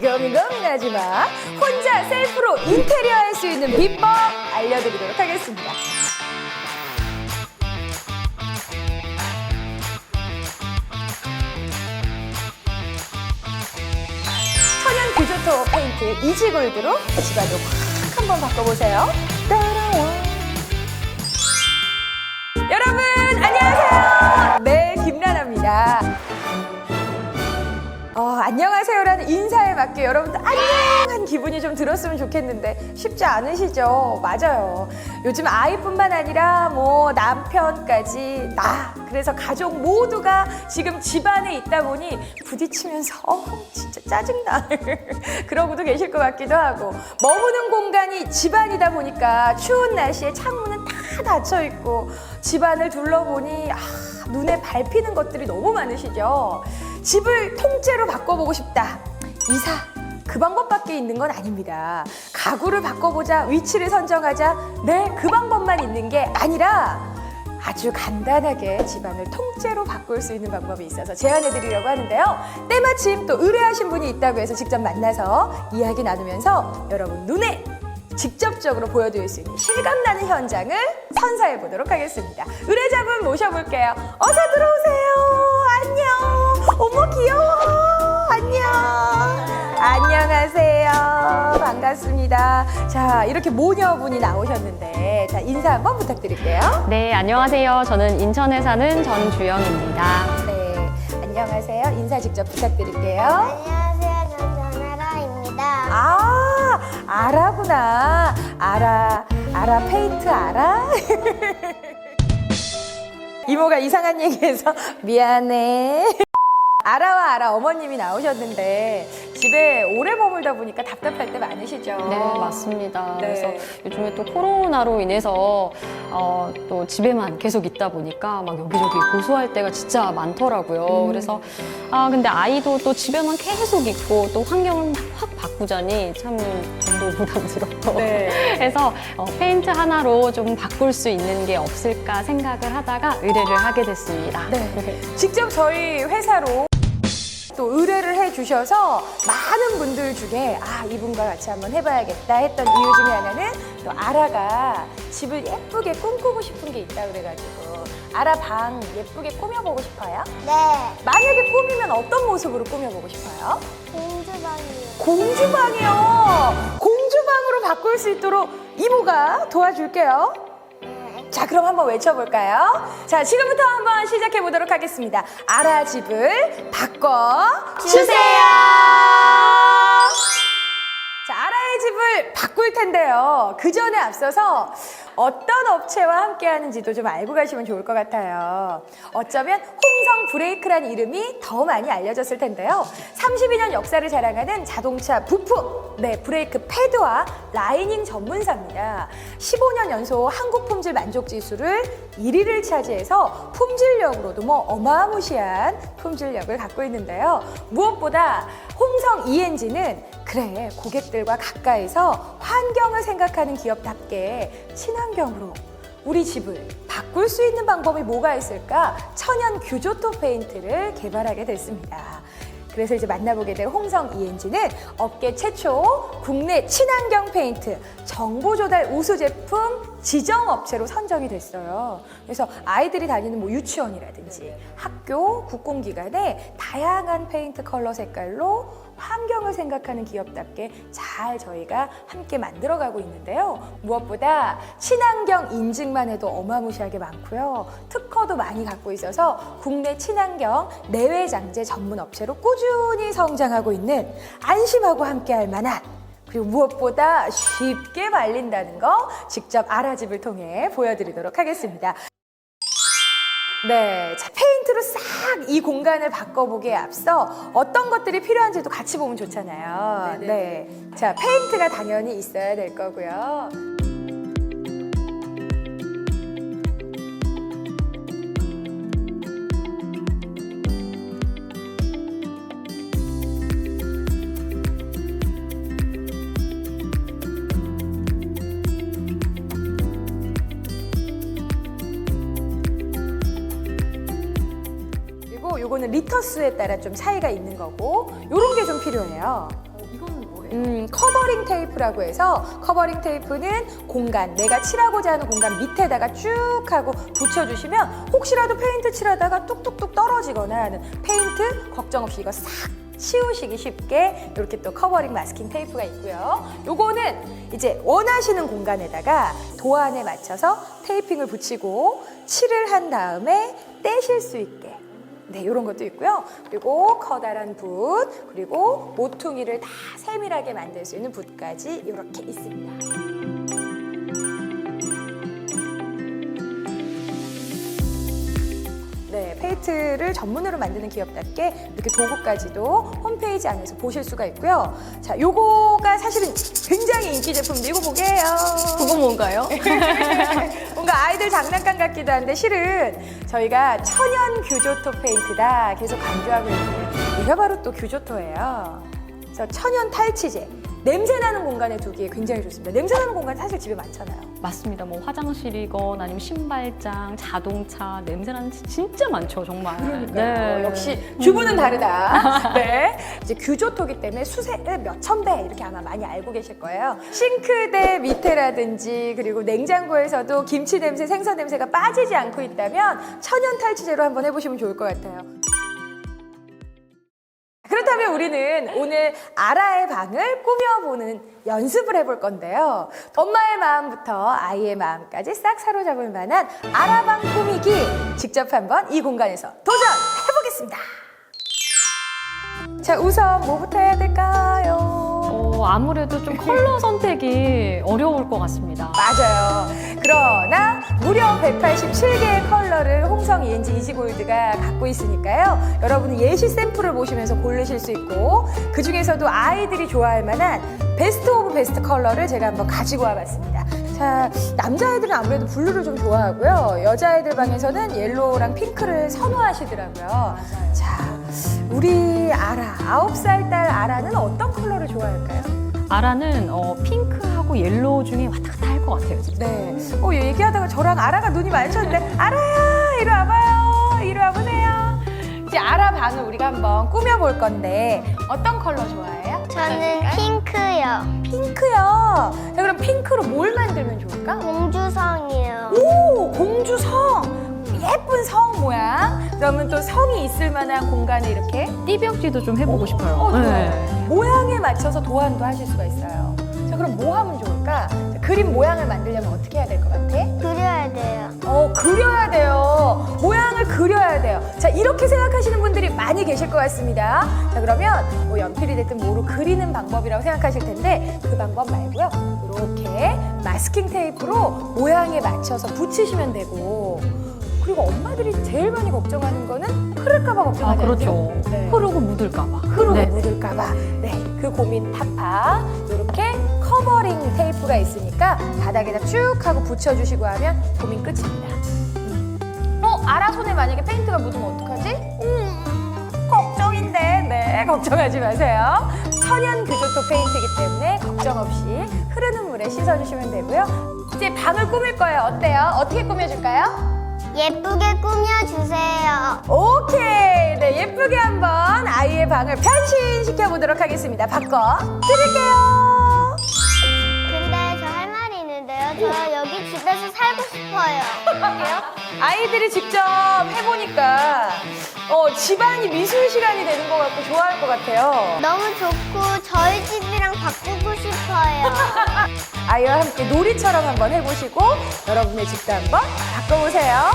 고민 고민하지 마. 혼자 셀프로 인테리어 할 수 있는 비법 알려드리도록 하겠습니다. 천연 규조토 페인트 이지골드로 집안을 확 한번 바꿔보세요. 안녕하세요라는 인사에 맞게 여러분들 안녕한 기분이 좀 들었으면 좋겠는데 쉽지 않으시죠? 맞아요. 요즘 아이뿐만 아니라 뭐 남편까지 나 그래서 가족 모두가 지금 집안에 있다 보니 부딪히면서 어, 진짜 짜증나 그러고도 계실 것 같기도 하고 머무는 공간이 집안이다 보니까 추운 날씨에 창문은 다 닫혀 있고 집안을 둘러보니 아, 눈에 밟히는 것들이 너무 많으시죠? 집을 통째로 바꿔보고 싶다. 이사. 그 방법밖에 있는 건 아닙니다. 가구를 바꿔보자, 위치를 선정하자, 네, 그 방법만 있는 게 아니라 아주 간단하게 집안을 통째로 바꿀 수 있는 방법이 있어서 제안해 드리려고 하는데요. 때마침 또 의뢰하신 분이 있다고 해서 직접 만나서 이야기 나누면서 여러분 눈에 직접적으로 보여드릴 수 있는 실감나는 현장을 선사해 보도록 하겠습니다. 의뢰자분 모셔볼게요. 어서 들어오세요. 어머 귀여워. 안녕. 안녕하세요. 반갑습니다. 자, 이렇게 모녀분이 나오셨는데, 자, 인사 한번 부탁드릴게요. 네, 안녕하세요. 저는 인천에 사는 전주영입니다. 네, 안녕하세요. 인사 직접 부탁드릴게요. 안녕하세요. 전 전아라입니다. 아, 아라구나. 아라, 아라 페인트 알아? 이모가 이상한 얘기해서 미안해. 아라와 아라 어머님이 나오셨는데 집에 오래 머물다 보니까 답답할 때 많으시죠? 네, 맞습니다. 네. 그래서 요즘에 또 코로나로 인해서 어, 또 집에만 계속 있다 보니까 막 여기저기 고소할 때가 진짜 많더라고요. 음. 그래서 아 근데 아이도 또 집에만 계속 있고 또 환경을 막확 바꾸자니 참 저도 부담스럽고 네. 그래서 어, 페인트 하나로 좀 바꿀 수 있는 게 없을까 생각을 하다가 의뢰를 하게 됐습니다. 네. 직접 저희 회사로 또 의뢰를 해주셔서 많은 분들 중에 아 이분과 같이 한번 해봐야겠다 했던 이유 중에 하나는 또 아라가 집을 예쁘게 꿈꾸고 싶은 게 있다 그래가지고 아라 방 예쁘게 꾸며보고 싶어요? 네. 만약에 꾸미면 어떤 모습으로 꾸며보고 싶어요? 공주방이요. 공주방이요. 공주방으로 바꿀 수 있도록 이모가 도와줄게요. 네. 자, 그럼 한번 외쳐볼까요? 자, 지금부터 한번 시작해 보도록 하겠습니다. 아라 집을 바꿔 주세요. 자, 아라의 집을 바꿀 텐데요. 그 전에 앞서서 어떤 업체와 함께 하는지도 좀 알고 가시면 좋을 것 같아요. 어쩌면 홍성 브레이크란 이름이 더 많이 알려졌을 텐데요. 32년 역사를 자랑하는 자동차 부품, 네, 브레이크 패드와 라이닝 전문사입니다. 15년 연속 한국 품질 만족 지수를 1위를 차지해서 품질력으로도 뭐 어마무시한 품질력을 갖고 있는데요. 무엇보다 홍성 ENG는 그래 고객들과 가까이서 환경을 생각하는 기업답게 친환경으로 우리 집을 바꿀 수 있는 방법이 뭐가 있을까? 천연 규조토 페인트를 개발하게 됐습니다. 그래서 이제 만나보게 될 홍성 ENG는 업계 최초 국내 친환경 페인트 정보 조달 우수 제품 지정 업체로 선정이 됐어요. 그래서 아이들이 다니는 뭐 유치원이라든지 학교, 국공기관에 다양한 페인트 컬러 색깔로 환경 을 생각하는 기업답게 잘 저희가 함께 만들어가고 있는데요. 무엇보다 친환경 인증만 해도 어마무시하게 많고요. 특허도 많이 갖고 있어서 국내 친환경 내외 장재 전문 업체로 꾸준히 성장하고 있는 안심하고 함께할 만한 그리고 무엇보다 쉽게 말린다는 거 직접 아라집을 통해 보여드리도록 하겠습니다. 네, 자 페인트로 싹 이 공간을 바꿔보기에 앞서 어떤 것들이 필요한지도 같이 보면 좋잖아요. 네, 자 페인트가 당연히 있어야 될 거고요. 요거는 리터 수에 따라 좀 차이가 있는 거고 요런 게 좀 필요해요. 음, 커버링 테이프라고 해서 커버링 테이프는 공간, 내가 칠하고자 하는 공간 밑에다가 쭉 하고 붙여주시면 혹시라도 페인트 칠하다가 뚝뚝뚝 떨어지거나 하는 페인트 걱정 없이 이거 싹 치우시기 쉽게 이렇게 또 커버링 마스킹 테이프가 있고요. 요거는 이제 원하시는 공간에다가 도안에 맞춰서 테이핑을 붙이고 칠을 한 다음에 떼실 수 있게 네, 이런 것도 있고요. 그리고 커다란 붓, 그리고 모퉁이를 다 세밀하게 만들 수 있는 붓까지 이렇게 있습니다. 네, 페이트를 전문으로 만드는 기업답게 이렇게 도구까지도 홈페이지 안에서 보실 수가 있고요. 자, 요거가 사실은 굉장히 인기 제품인데 이거 보게요. 그건 뭔가요? 뭔가 아이들 장난감 같기도 한데 실은 저희가 천연 규조토 페인트다 계속 강조하고 있는데 이게 바로 또 규조토예요. 그래서 천연 탈취제. 냄새 나는 공간에 두기에 굉장히 좋습니다. 냄새 나는 공간 사실 집에 많잖아요. 맞습니다. 뭐 화장실이건 아니면 신발장, 자동차, 냄새나는 지- 진짜 많죠, 정말. 그러니까요. 역시 주부는 다르다. 네. 이제 규조토기 때문에 수세를 몇천 배 이렇게 아마 많이 알고 계실 거예요. 싱크대 밑에라든지 그리고 냉장고에서도 김치 냄새, 생선 냄새가 빠지지 않고 있다면 천연 탈취제로 한번 해보시면 좋을 것 같아요. 그렇다면 우리는 오늘 아라의 방을 꾸며보는 연습을 해볼 건데요. 엄마의 마음부터 아이의 마음까지 싹 사로잡을 만한 아라방 꾸미기 직접 한번 이 공간에서 도전해보겠습니다. 자, 우선 뭐부터 해야 될까요? 어, 아무래도 좀 컬러 선택이 어려울 것 같습니다. 맞아요. 그러나 무려 187개의 컬러를 홍성 ENG 이지골드가 갖고 있으니까요. 여러분은 예시 샘플을 보시면서 고르실 수 있고 그 중에서도 아이들이 좋아할 만한 베스트 오브 베스트 컬러를 제가 한번 가지고 와봤습니다. 자, 남자아이들은 아무래도 블루를 좀 좋아하고요. 여자아이들 방에서는 옐로우랑 핑크를 선호하시더라고요. 자, 우리 아라, 아홉 살 딸 아라는 어떤 컬러를 좋아할까요? 아라는 어, 핑크하고 옐로우 중에 왔다 갔다 할 것 같아요. 진짜. 네. 어, 얘기하다가 저랑 아라가 눈이 마주쳤는데, 아라야, 이리 와봐요. 이리 와보세요. 이제 아라 방을 우리가 한번 꾸며볼 건데, 어떤 컬러 좋아해요? 저는 핑크요. 핑크요. 자, 그럼 핑크로 뭘 만들면 좋을까? 공주성이요. 오, 공주성. 예쁜 성 모양. 그러면 또 성이 있을 만한 공간에 이렇게 띠벽지도 좀 해보고 싶어요. 어, 좋아요. 네. 모양에 맞춰서 도안도 하실 수가 있어요. 자, 그럼 뭐 하면 좋을까? 자, 그림 모양을 만들려면 어떻게 해야 될 것 같아? 그려야 돼요. 어, 그려야 돼요. 모양을 그려야 돼요. 자, 이렇게 생각하시는 분들이 많이 계실 것 같습니다. 자, 그러면 뭐 연필이 됐든 뭐로 그리는 방법이라고 생각하실 텐데 그 방법 말고요. 이렇게 마스킹 테이프로 모양에 맞춰서 붙이시면 되고 그리고 엄마들이 제일 많이 걱정하는 거는 흐를까봐 아, 걱정하죠. 그렇죠. 네. 흐르고 묻을까봐. 흐르고 네. 묻을까봐. 네, 그 고민 타파. 이렇게 커버링 테이프가 있으니까 바닥에다 쭉 하고 붙여주시고 하면 고민 끝입니다. 어, 아라 손에 만약에 페인트가 묻으면 어떡하지? 음, 걱정인데. 네, 걱정하지 마세요. 천연 규조토 페인트이기 때문에 걱정 없이 흐르는 물에 씻어주시면 되고요. 이제 방을 꾸밀 거예요. 어때요? 어떻게 꾸며줄까요? 예쁘게 꾸며주세요. 오케이. 네, 예쁘게 한번 아이의 방을 변신시켜 보도록 하겠습니다. 바꿔 드릴게요. 저 여기 집에서 살고 싶어요. 아이들이 직접 해보니까 어, 집안이 미술 시간이 되는 것 같고 좋아할 것 같아요. 너무 좋고 저희 집이랑 바꾸고 싶어요. 아이와 함께 놀이처럼 한번 해보시고 여러분의 집도 한번 바꿔보세요.